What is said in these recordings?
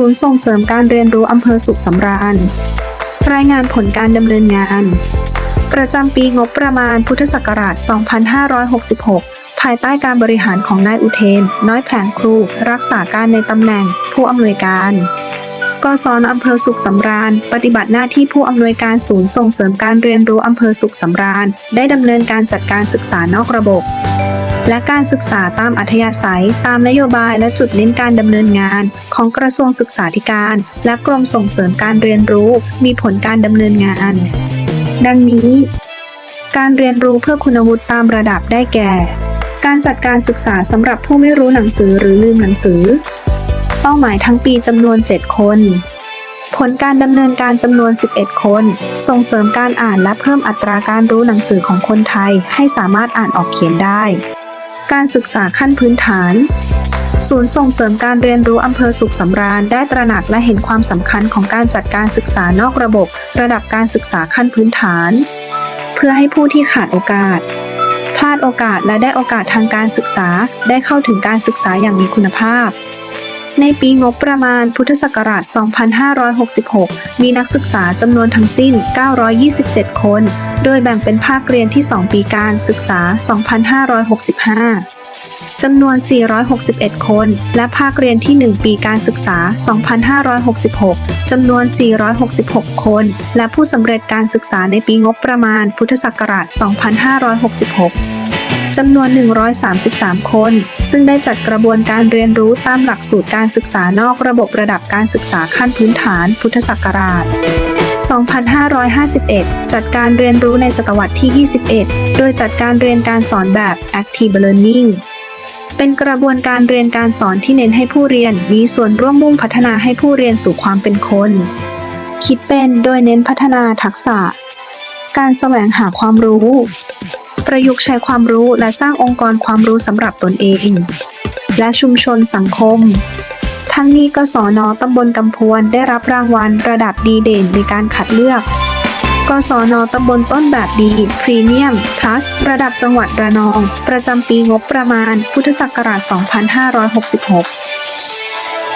ศูนย์ส่งเสริมการเรียนรู้อำเภอสุขสำราญ รายงานผลการดำเนินงาน ประจำปีงบประมาณพุทธศักราช 2566 ภายใต้การบริหารของนายอุเทน น้อยแผงครู รักษาการในตำแหน่ง ผู้อำนวยการกศนอำเภอสุขสำราญ ปฏิบัติหน้าที่ผู้อำนวยการศูนย์ส่งเสริมการเรียนรู้อำเภอสุขสำราญ ได้ดำเนินการจัดการศึกษานอกระบบ และการศึกษาตามอัธยาศัย ตามนโยบายและจุดเน้นการดำเนินงาน ของกระทรวงศึกษาธิการ และกรมส่งเสริมการเรียนรู้ มีผลการดำเนินงาน ดังนี้ การเรียนรู้เพื่อคุณวุฒิตามระดับได้แก่ การจัดการศึกษาสำหรับผู้ไม่รู้หนังสือหรือลืมหนังสือ เป้าหมายทั้งปีจำนวน 7 คนผลการดำเนินการจำนวน 11 คน ส่งเสริมการอ่านและเพิ่มอัตราการรู้หนังสือของคนไทย ให้สามารถอ่านออกเขียนได้ การศึกษาขั้นพื้นฐาน ศูนย์ส่งเสริมการเรียนรู้อำเภอสุขสำราญได้ตระหนักและเห็นความสำคัญของการจัดการศึกษานอกระบบ ระดับการศึกษาขั้นพื้นฐาน เพื่อให้ผู้ที่ขาดโอกาส พลาดโอกาสและได้โอกาสทางการศึกษาได้เข้าถึงการศึกษาอย่างมีคุณภาพ ในปีงบประมาณพุทธศักราช 2566 มีนักศึกษาจำนวนทั้งสิ้น 927 คน โดยแบ่งเป็นภาคเรียนที่ 2 ปีการศึกษา 2565 จำนวน 461 คน และภาคเรียนที่ 1 ปีการศึกษา 2566 จำนวน 466 คน และผู้สำเร็จการศึกษาในปีงบประมาณพุทธศักราช 2566 จำนวน 133 คน ซึ่งได้จัดกระบวนการเรียนรู้ตามหลักสูตรการศึกษานอกระบบระดับการศึกษาขั้นพื้นฐาน พุทธศักราช 2551 จัดการเรียนรู้ในศตวรรษที่ 21 โดยจัดการเรียนการสอนแบบ Active Learning เป็นกระบวนการเรียนการสอนที่เน้นให้ผู้เรียนมีส่วนร่วมมุ่งพัฒนาให้ผู้เรียนสู่ความเป็นคน คิดเป็นโดยเน้นพัฒนาทักษะ การแสวงหาความรู้ ประยุกต์ใช้ความรู้และสร้างองค์กรความรู้สำหรับตนเอง และชุมชนสังคม ทั้งนี้กศนตำบลกำพวนได้รับรางวัลระดับดีเด่นในการคัดเลือกกศนตำบลต้นแบบดีพรีเมียมพลัสระดับจังหวัดระนอง ประจำปีงบประมาณ พุทธศักราช 2566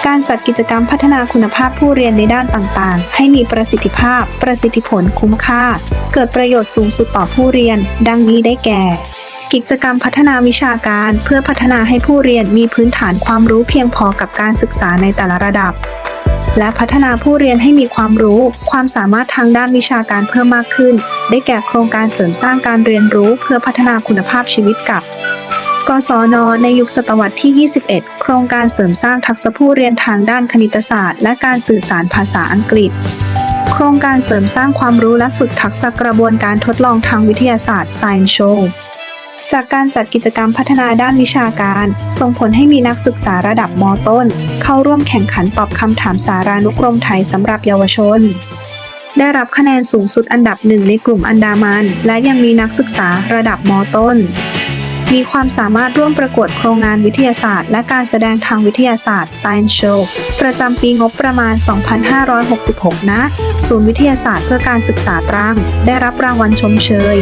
การจัดกิจกรรมพัฒนาคุณภาพผู้เรียนในด้านต่างๆ ให้มีประสิทธิภาพ ประสิทธิผลคุ้มค่า เกิดประโยชน์สูงสุดต่อผู้เรียน ดังนี้ได้แก่ กิจกรรมพัฒนาวิชาการ เพื่อพัฒนาให้ผู้เรียนมีพื้นฐานความรู้เพียงพอกับการศึกษาในแต่ละระดับ และพัฒนาผู้เรียนให้มีความรู้ ความสามารถทางด้านวิชาการเพิ่มมากขึ้น ได้แก่โครงการเสริมสร้างการเรียนรู้ เพื่อพัฒนาคุณภาพชีวิตกับ กศน ในยุคศตวรรษที่ 21 โครงการเสริมสร้างทักษะผู้เรียนทางด้านคณิตศาสตร์ และการสื่อสารภาษาอังกฤษ โครงการเสริมสร้างความรู้และฝึกทักษะกระบวนการทดลองทางวิทยาศาสตร์ Science Show จากการจัดกิจกรรมพัฒนาด้านวิชาการ ส่งผลให้มีนักศึกษาระดับมต้น เข้าร่วมแข่งขันตอบคำถามสารานุกรมไทยสำหรับเยาวชน ได้รับคะแนนสูงสุดอันดับหนึ่งในกลุ่มอันดามัน และยังมีนักศึกษาระดับมต้น มีความสามารถร่วมประกวดโครงงานวิทยาศาสตร์ และการแสดงทางวิทยาศาสตร์ Science Show ประจำปีงบประมาณ 2566 นะ ศูนย์วิทยาศาสตร์เพื่อการศึกษาตรังได้รับรางวัลชมเชย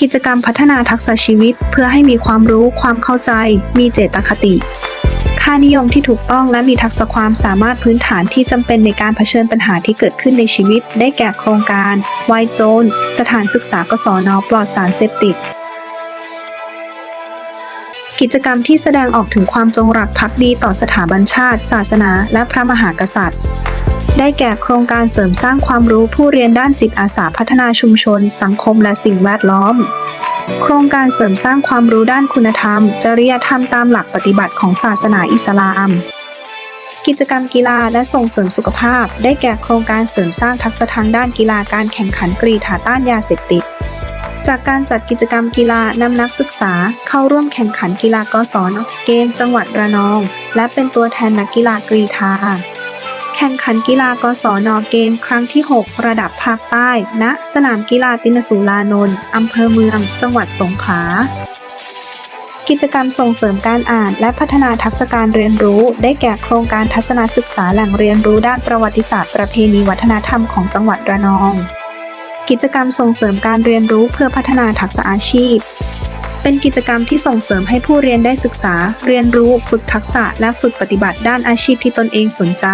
กิจกรรมพัฒนาทักษะชีวิต เพื่อให้มีความรู้ความเข้าใจ มีเจตคติ ค่านิยมที่ถูกต้องและมีทักษะความสามารถพื้นฐานที่จำเป็นในการเผชิญปัญหาที่เกิดขึ้นในชีวิต ได้แก่โครงการ White Zone สถานศึกษากศนปลอดสารเสพติด กิจกรรมที่แสดงออกถึงความจงรักภักดีต่อสถาบันชาติ ศาสนา และพระมหากษัตริย์ ได้แก่โครงการเสริมสร้างความรู้ผู้เรียนด้านจิตอาสาพัฒนาชุมชน สังคมและสิ่งแวดล้อม โครงการเสริมสร้างความรู้ด้านคุณธรรม จริยธรรมตามหลักปฏิบัติของศาสนาอิสลามกิจกรรมกีฬาและส่งเสริมสุขภาพ ได้แก่โครงการเสริมสร้างทักษะทางด้านกีฬาการแข่งขันกรีฑาต้านยาเสพติด จากการจัดกิจกรรมกีฬานำนักศึกษาเข้าร่วมแข่งขันกีฬากศนเกมจังหวัดระนอง และเป็นตัวแทนนักกีฬากรีฑาแข่งขันกีฬากศนเกมครั้งที่ 6 ระดับภาคใต้ ณ สนามกีฬาตินสุรานนท์อำเภอเมือง จังหวัดสงขลากิจกรรมส่งเสริมการอ่านและพัฒนาทักษะการเรียนรู้ ได้แก่โครงการทัศนศึกษาแหล่งเรียนรู้ด้านประวัติศาสตร์ประเพณีวัฒนธรรมของจังหวัดระนอง กิจกรรมส่งเสริมการเรียนรู้เพื่อพัฒนาทักษะอาชีพ เป็นกิจกรรมที่ส่งเสริมให้ผู้เรียนได้ศึกษา เรียนรู้ฝึกทักษะและฝึกปฏิบัติด้านอาชีพที่ตนเองสนใจ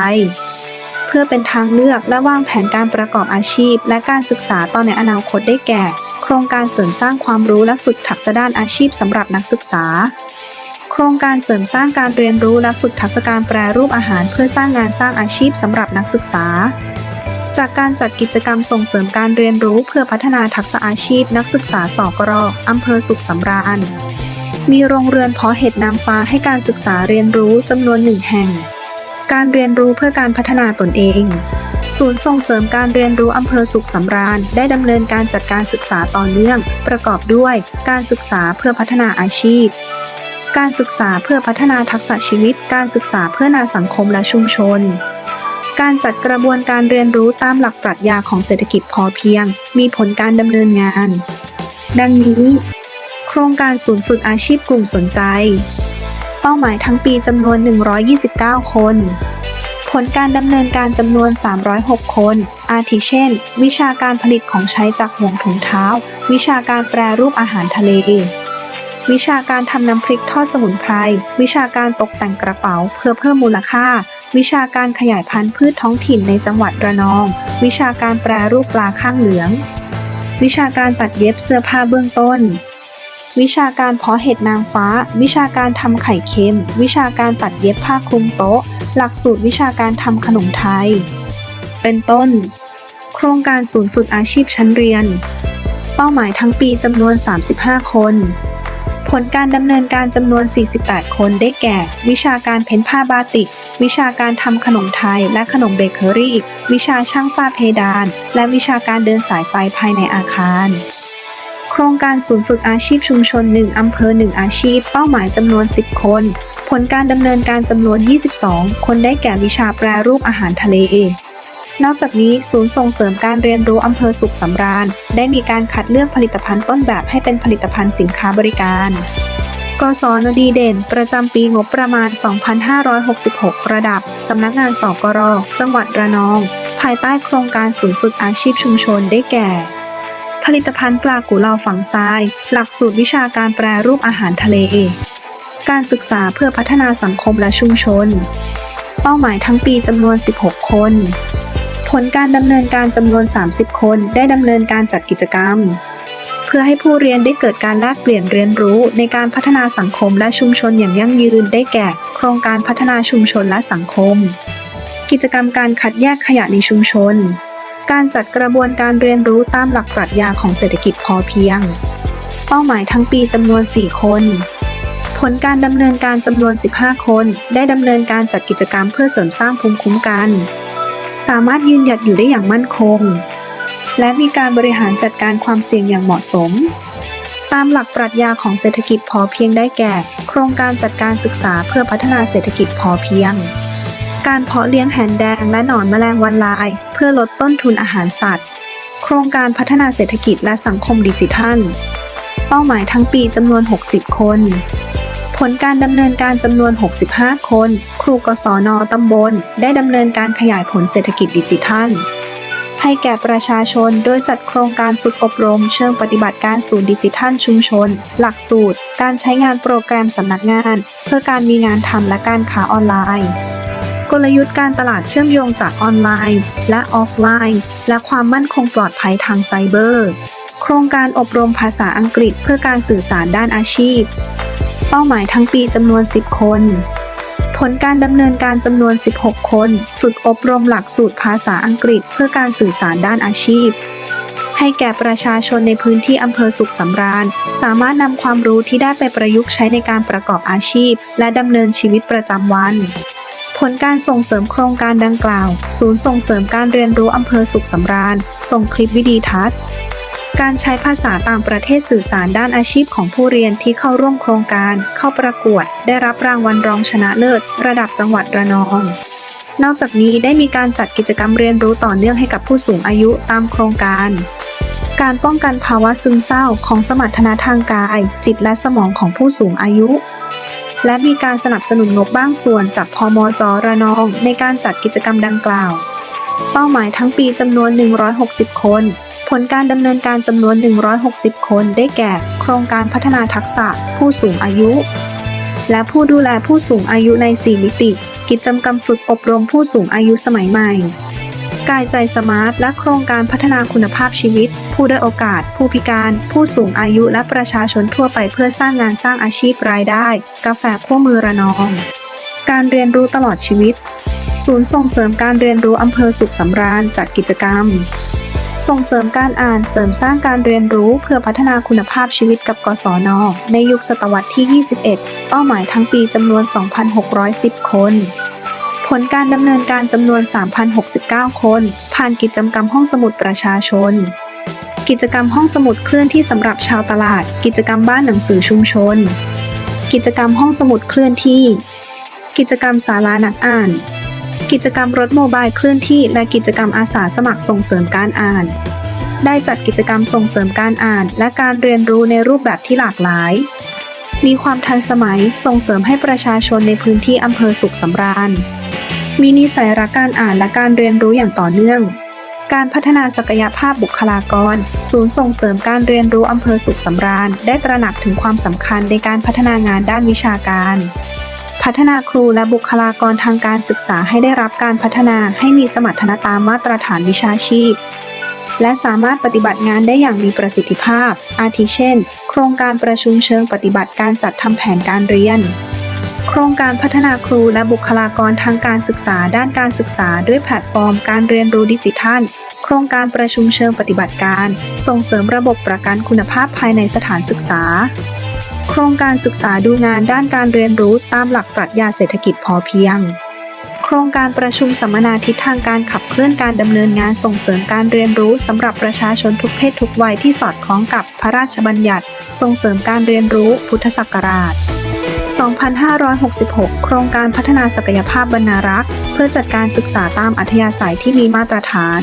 เพื่อเป็นทางเลือกและวางแผนการประกอบอาชีพ และการศึกษาต่อในอนาคตได้แก่ โครงการเสริมสร้างความรู้และฝึกทักษะด้านอาชีพสำหรับนักศึกษา โครงการเสริมสร้างการเรียนรู้และฝึกทักษะการแปรรูปอาหาร เพื่อสร้างงานสร้างอาชีพสำหรับนักศึกษา จากการจัดกิจกรรมส่งเสริมการเรียนรู้เพื่อพัฒนาทักษะอาชีพนักศึกษาสอกรอำเภอสุขสำราญ มีโรงเรือนเพาะเห็ดนางฟ้าให้การศึกษาเรียนรู้จำนวนหนึ่งแห่ง การเรียนรู้เพื่อการพัฒนาตนเอง ศูนย์ส่งเสริมการเรียนรู้อำเภอสุขสำราญ ได้ดำเนินการจัดการศึกษาต่อเนื่อง ประกอบด้วยการศึกษาเพื่อพัฒนาอาชีพ การศึกษาเพื่อพัฒนาทักษะชีวิต การศึกษาเพื่อนาสังคมและชุมชน การจัดกระบวนการเรียนรู้ตามหลักปรัชญาของเศรษฐกิจพอเพียง มีผลการดำเนินงาน ดังนี้ โครงการศูนย์ฝึกอาชีพกลุ่มสนใจ เป้าหมายทั้งปีจำนวน 129 คน ผลการดำเนินการจำนวน 306 คน อาทิเช่น วิชาการผลิตของใช้จากห่วงถุงเท้า วิชาการแปรรูปอาหารทะเลวิชาการทำน้ำพริกทอดสมุนไพร วิชาการตกแต่งกระเป๋าเพื่อเพิ่มมูลค่า วิชาการขยายพันธุ์พืชท้องถิ่นในจังหวัดระนอง วิชาการแปรรูปปลาข้างเหลือง วิชาการตัดเย็บเสื้อผ้าเบื้องต้น วิชาการเพาะเห็ดนางฟ้า วิชาการทำไข่เค็ม วิชาการตัดเย็บผ้าคลุมโต๊ะ หลักสูตรวิชาการทำขนมไทย เป็นต้น โครงการศูนย์ฝึกอาชีพชั้นเรียน เป้าหมายทั้งปีจำนวน 35 คนผลการดำเนินการจำนวน 48 คนได้แก่ วิชาการเพ้นผ้าบาติก วิชาการทำขนมไทยและขนมเบเกอรี่ วิชาช่างฝ้าเพดาน และวิชาการเดินสายไฟภายในอาคาร โครงการศูนย์ฝึกอาชีพชุมชน 1 อำเภอ 1 อาชีพ เป้าหมายจำนวน 10 คน ผลการดำเนินการจำนวน 22 คนได้แก่วิชาแปรรูปอาหารทะเลนอกจากนี้ศูนย์ส่งเสริมการเรียนรู้อำเภอสุขสำราญ ได้มีการคัดเลือกผลิตภัณฑ์ต้นแบบให้เป็นผลิตภัณฑ์สินค้าบริการ กศนดีเด่น ประจำปีงบประมาณ 2566 ระดับ สำนักงานสกร จังหวัดระนอง ภายใต้โครงการศูนย์ฝึกอาชีพชุมชนได้แก่ ผลิตภัณฑ์ปลากูเลาฝังทราย หลักสูตรวิชาการแปรรูปอาหารทะเล การศึกษาเพื่อพัฒนาสังคมและชุมชน เป้าหมายทั้งปีจำนวน 16 คน ผลการดำเนินการจำนวน 30 คน ได้ดำเนินการจัดกิจกรรม พื่อให้ผู้เรียนได้เกิดการแลกเปลี่ยนเรียนรู้ในการพัฒนาสังคมและชุมชนอย่างยั่งยืนได้แก่ โครงการพัฒนาชุมชนและสังคม กิจกรรมการคัดแยกขยะในชุมชน การจัดกระบวนการเรียนรู้ตามหลักปรัชญาของเศรษฐกิจพอเพียง เป้าหมายทั้งปีจำนวน 4 คน ผลการดำเนินการจำนวน 15 คน ได้ดำเนินการจัดกิจกรรมเพื่อเสริมสร้างภูมิคุ้มกัน สามารถยืนหยัดอยู่ได้อย่างมั่นคง และมีการบริหารจัดการความเสี่ยงอย่างเหมาะสม ตามหลักปรัชญาของเศรษฐกิจพอเพียงได้แก่ โครงการจัดการศึกษาเพื่อพัฒนาเศรษฐกิจพอเพียง การเพาะเลี้ยงแหนแดงและหนอนแมลงวันลาย เพื่อลดต้นทุนอาหารสัตว์ โครงการพัฒนาเศรษฐกิจและสังคมดิจิทัล เป้าหมายทั้งปีจำนวน 60 คนผลการดำเนินการจำนวน 65 คน ครูกศนตำบล ได้ดำเนินการขยายผลเศรษฐกิจดิจิทัล ให้แก่ประชาชนโดยจัดโครงการฝึกอบรมเชิงปฏิบัติการศูนย์ดิจิทัลชุมชน หลักสูตร การใช้งานโปรแกรมสำนักงาน เพื่อการมีงานทำและการค้าออนไลน์กลยุทธ์การตลาดเชื่อมโยงจากออนไลน์ และออฟไลน์ และความมั่นคงปลอดภัยทางไซเบอร์ โครงการอบรมภาษาอังกฤษเพื่อการสื่อสารด้านอาชีพ เป้าหมายทั้งปีจำนวน 10 คน ลการดำเนินการจำนวน 16 คน ฝึกอบรมหลักสูตรภาษาอังกฤษเพื่อการสื่อสารด้านอาชีพ ให้แก่ประชาชนในพื้นที่อำเภอสุขสำราญ สามารถนำความรู้ที่ได้ไปประยุกต์ใช้ในการประกอบอาชีพ และดำเนินชีวิตประจำวันผลการส่งเสริมโครงการดังกล่าว ศูนย์ส่งเสริมการเรียนรู้อำเภอสุขสำราญ ส่งคลิปวิดีทัศน์ การใช้ภาษาต่างประเทศสื่อสารด้านอาชีพของผู้เรียนที่เข้าร่วมโครงการ เข้าประกวด ได้รับรางวัลรองชนะเลิศ ระดับจังหวัดระนอง นอกจากนี้ได้มีการจัดกิจกรรมเรียนรู้ต่อเนื่องให้กับผู้สูงอายุตามโครงการ การป้องกันภาวะซึมเศร้าของสมรรถนะทางกาย จิตและสมองของผู้สูงอายุ และมีการสนับสนุนงบบ้างส่วนจากพมจระนอง ในการจัดกิจกรรมดังกล่าว เป้าหมายทั้งปีจำนวน 160 คน ผลการดำเนินการจำนวน 160 คนได้แก่ โครงการพัฒนาทักษะผู้สูงอายุ และผู้ดูแลผู้สูงอายุใน 4 มิติ กิจกรรมฝึกอบรมผู้สูงอายุสมัยใหม่ กายใจสมาร์ท และโครงการพัฒนาคุณภาพชีวิต ผู้ด้อยโอกาส ผู้พิการ ผู้สูงอายุและประชาชนทั่วไปเพื่อสร้างงานสร้างอาชีพรายได้ กาแฟขั้วมือระนอง การเรียนรู้ตลอดชีวิต ศูนย์ส่งเสริมการเรียนรู้อำเภอสุขสำราญจัดกิจกรรม ส่งเสริมการอ่านเสริมสร้างการเรียนรู้เพื่อพัฒนาคุณภาพชีวิตกับกศน ในยุคศตวรรษที่ 21 เป้าหมายทั้งปีจำนวน 2,610 คน ผลการดำเนินการจำนวน 3,069 คน ผ่านกิจกรรมห้องสมุดประชาชน กิจกรรมห้องสมุดเคลื่อนที่สำหรับชาวตลาด กิจกรรมบ้านหนังสือชุมชน กิจกรรมห้องสมุดเคลื่อนที่ กิจกรรมศาลานักอ่าน กิจกรรมรถโมบายเคลื่อนที่และกิจกรรมอาสาสมัครส่งเสริมการอ่าน ได้จัดกิจกรรมส่งเสริมการอ่าน และการเรียนรู้ในรูปแบบที่หลากหลาย มีความทันสมัยส่งเสริมให้ประชาชนในพื้นที่อำเภอสุขสำราญ มีนิสัยรักการอ่านและการเรียนรู้อย่างต่อเนื่อง การพัฒนาศักยภาพบุคลากร ศูนย์ส่งเสริมการเรียนรู้อำเภอสุขสำราญ ได้ตระหนักถึงความสำคัญในการพัฒนางานด้านวิชาการ พัฒนาครูและบุคลากรทางการศึกษาให้ได้รับการพัฒนาให้มีสมรรถนะตามมาตรฐานวิชาชีพ และสามารถปฏิบัติงานได้อย่างมีประสิทธิภาพ อาทิเช่น โครงการประชุมเชิงปฏิบัติการจัดทำแผนการเรียน โครงการพัฒนาครูและบุคลากรทางการศึกษาด้านการศึกษาด้วยแพลตฟอร์ม การเรียนรู้ดิจิทัล โครงการประชุมเชิงปฏิบัติการ ส่งเสริมระบบประกันคุณภาพภายในสถานศึกษา โครงการศึกษาดูงานด้านการเรียนรู้ตามหลักปรัชญาเศรษฐกิจพอเพียง โครงการประชุมสัมมนาทิศทางการขับเคลื่อนการดำเนินงานส่งเสริมการเรียนรู้สำหรับประชาชนทุกเพศทุกวัยที่สอดคล้องกับพระราชบัญญัติ ส่งเสริมการเรียนรู้พุทธศักราช 2566 โครงการพัฒนาศักยภาพบรรณารักษ์ เพื่อจัดการศึกษาตามอัธยาศัยที่มีมาตรฐาน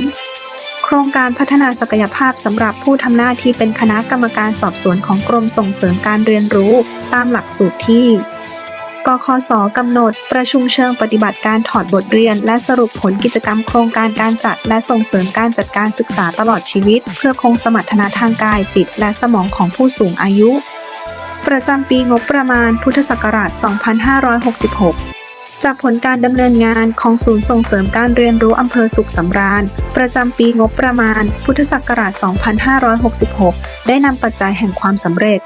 ครงการพัฒนาศักยภาพสำหรับผู้ทำหน้าที่เป็นคณะกรรมการสอบสวนของกรมส่งเสริมการเรียนรู้ตามหลักสูตรที่กคสกำหนด ประชุมเชิงปฏิบัติการถอดบทเรียน และสรุปผลกิจกรรมโครงการการจัด และส่งเสริมการจัดการศึกษาตลอดชีวิต เพื่อคงสมรรถนะทางกายจิต และสมองของผู้สูงอายุ ประจำปีงบประมาณพุทธศักราช 2566 จากผลการดำเนินงานของศูนย์ส่งเสริมการเรียนรู้อำเภอสุขสำราญ ประจำปีงบประมาณ พุทธศักราช 2566 ได้นำปัจจัยแห่งความสำเร็จ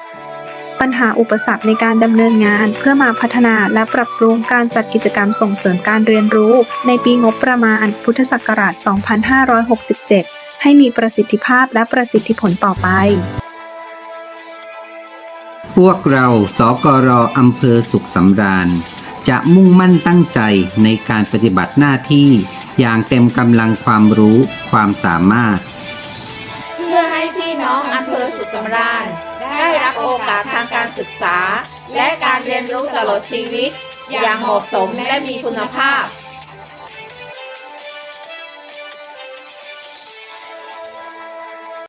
ปัญหาอุปสรรคในการดำเนินงานเพื่อมาพัฒนาและปรับปรุงการจัดกิจกรรมส่งเสริมการเรียนรู้ ในปีงบประมาณ พุทธศักราช 2567 ให้มีประสิทธิภาพและประสิทธิผลต่อไป พวกเราสกรออำเภอสุขสำราญ จะมุ่งมั่นตั้งใจในการปฏิบัติหน้าที่อย่างเต็มกำลังความรู้ความสามารถ เพื่อให้พี่น้องอำเภอสุขสำราญ ได้รับโอกาสทางการศึกษา และการเรียนรู้ตลอดชีวิต อย่างเหมาะสมและมีคุณภาพ